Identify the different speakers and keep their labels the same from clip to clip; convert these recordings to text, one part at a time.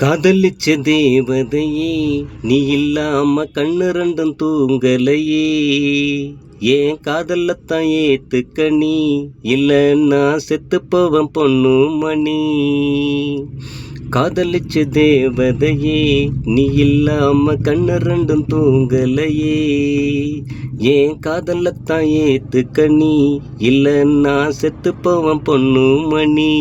Speaker 1: காதலிச்ச தேவதையே நீ இல்லாம கண்ணு ரெண்டும் தூங்கலையே. ஏன் காதலத்தான் ஏத்துக்க நீ? இல்லைன்னா செத்துப்பவன் பொண்ணு மணி. காதலிச்ச தேவதையே நீ இல்லாம கண்ணு ரெண்டும் தூங்கலையே. ஏன் காதலத்தான் ஏத்துக்க நீ? இல்லைன்னா செத்துப்பவன் பொண்ணு மணி.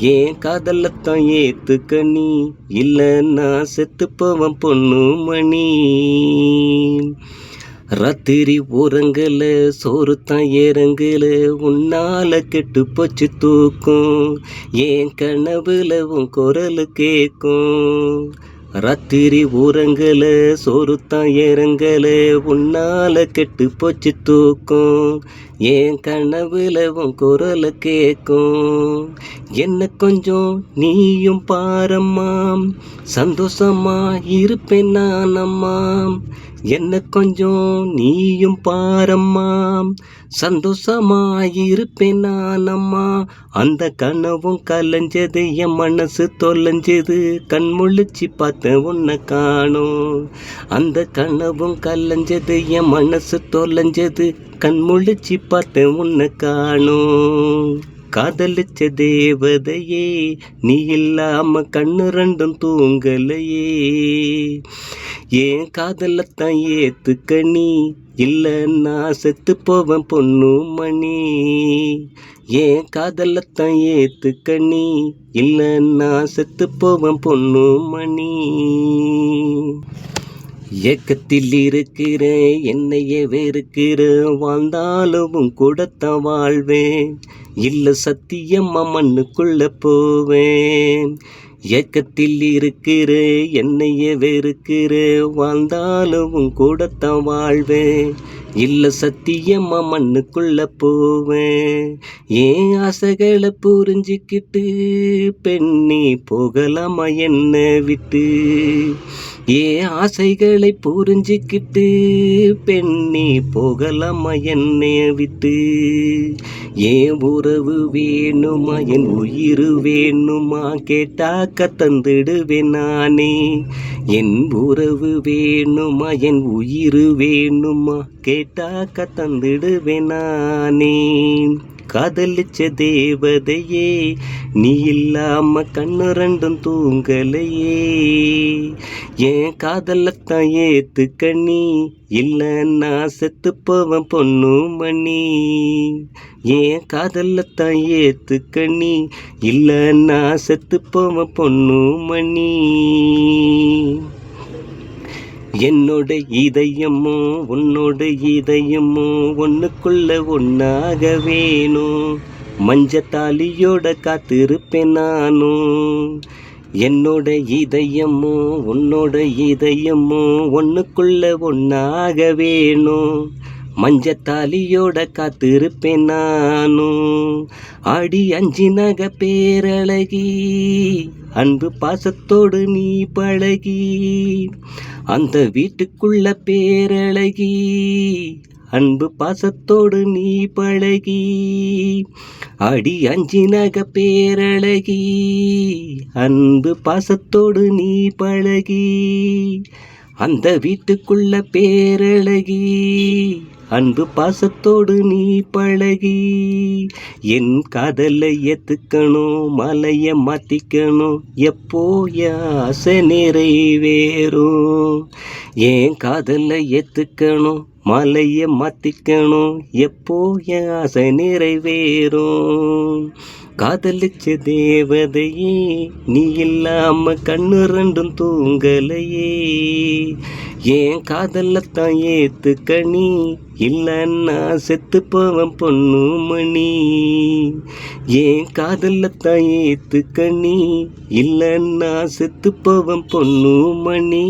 Speaker 1: ஏன் காதலத்தான் ஏத்துக்க நீ? இல்லைன்னா செத்து போவன் பொண்ணு மணி. ராத்திரி உறங்கல சோறு தான் இறங்கல உன்னால கெட்டு போச்சு தூக்கும். ஏன் கனவுல உன் குரல் கேட்கும் ராத்திரி ஊரங்கல சோறுத்தான் ஏறங்கல உன்னால கெட்டு போச்சு தூக்கும். ஏன் கனவுல உன் குரல் கேட்கும் என்ன கொஞ்சம் நீயும் பாரம்மாம். சந்தோஷமா இருப்பேன் நானம்மாம். என்ன கொஞ்சம் நீயும் பாரம்மா. சந்தோஷமா இருப்பேன் அம்மா அந்த கனவும் கலைஞ்சது என் மனசு தொலைஞ்சது. கண் முழிச்சு பார்த்து உன்னை காணும். அந்த கனவும் கலைஞ்சது என் மனசு தொலைஞ்சது. கண் முழிச்சு பார்த்து உன்னை காணும். காதலிச்ச தேவதையே நீ இல்லாம கண்ணு ரெண்டும் தூங்கலையே. ஏன் காதலத்தான் ஏத்துக்க நீ? இல்லைன்னா செத்து போவன் பொண்ணு மணி. ஏன் காதலத்தான் ஏத்துக்க நீ? இல்லைன்னா செத்து போவன் பொண்ணு மணி. இயக்கத்தில் இருக்கிறேன் என்னையே வெறுக்கிறேன் வாழ்ந்தாலும் கொடுத்த கூடத்தான் வாழ்வேன். இல்லை சத்தியம்மா மண்ணுக்குள்ள போவேன். ஏக்கத்தில் இருக்கிறேன் என்னையே வெறுக்கிறேன் வாழ்ந்தாலும் கொடுத்த கூடத்தான் வாழ்வேன். இல்லை சத்தியம்மா மண்ணுக்குள்ள போவேன். ஏன் ஆசைகளை புரிஞ்சுக்கிட்டு பெண்ணி போகலாமா என்ன விட்டு ஏ ஆசைகளை புரிஞ்சிக்கிட்டு பெண்ணி போகலாமா என்னை விட்டு ஏன் உறவு வேணுமா என் உயிர் வேணுமா கேட்டாக்க தந்துடுவேன் நானே. என் உறவு வேணுமா என் உயிர் வேணுமா கேட்டாக்க தந்துடுவேன் நானே. காதலிச்ச தேவதையே நீ இல்லாம கண்ணு ரெண்டும் தூங்கலையே. ஏன் காதலத்தான் ஏத்துக்க நீ இல்லைன்னா செத்து போவன் பொண்ணு மணி ஏன் காதலத்தான் ஏத்துக்க நீ இல்லைன்னா செத்து போவன் பொண்ணு மணி என்னோட இதயமோ உன்னோட இதயமோ ஒன்றுக்குள்ள ஒன்றாக வேணும் மஞ்ச தாலியோட காத்திருப்பேன் நானும் என்னோட இதயமோ உன்னோட இதயமோ ஒன்றுக்குள்ள ஒன்றாக வேணும் மஞ்சத்தாலியோட காத்திருப்பேன் நானும். ஆடி அஞ்சு நக பேரழகி அன்பு பாசத்தோடு நீ பழகி அந்த வீட்டுக்குள்ள பேரழகி அன்பு பாசத்தோடு நீ பழகி அடி அஞ்சு நக பேரழகி அன்பு பாசத்தோடு நீ பழகி அந்த வீட்டுக்குள்ள பேரழகி அன்பு பாசத்தோடு நீ பழகி என் காதலை ஏத்துக்கணும் மலைய மாத்திக்கணும் எப்போ ஆசை நிறைவேறும்? என் காதலை ஏத்துக்கணும் மலைய மாத்திக்கணும் எப்போ ஆசை நிறைவேறும்? காதலிச்ச தேவதையே நீ இல்லாம கண்ணு ரெண்டும் தூங்கலையே ஏன் காதலத்தான் ஏத்து நீ? இல்லைன்னா செத்து போவன் பொண்ணு மணி. ஏன் காதலத்தான் ஏத்து நீ? இல்லைன்னா செத்து போவன் பொண்ணு மணி.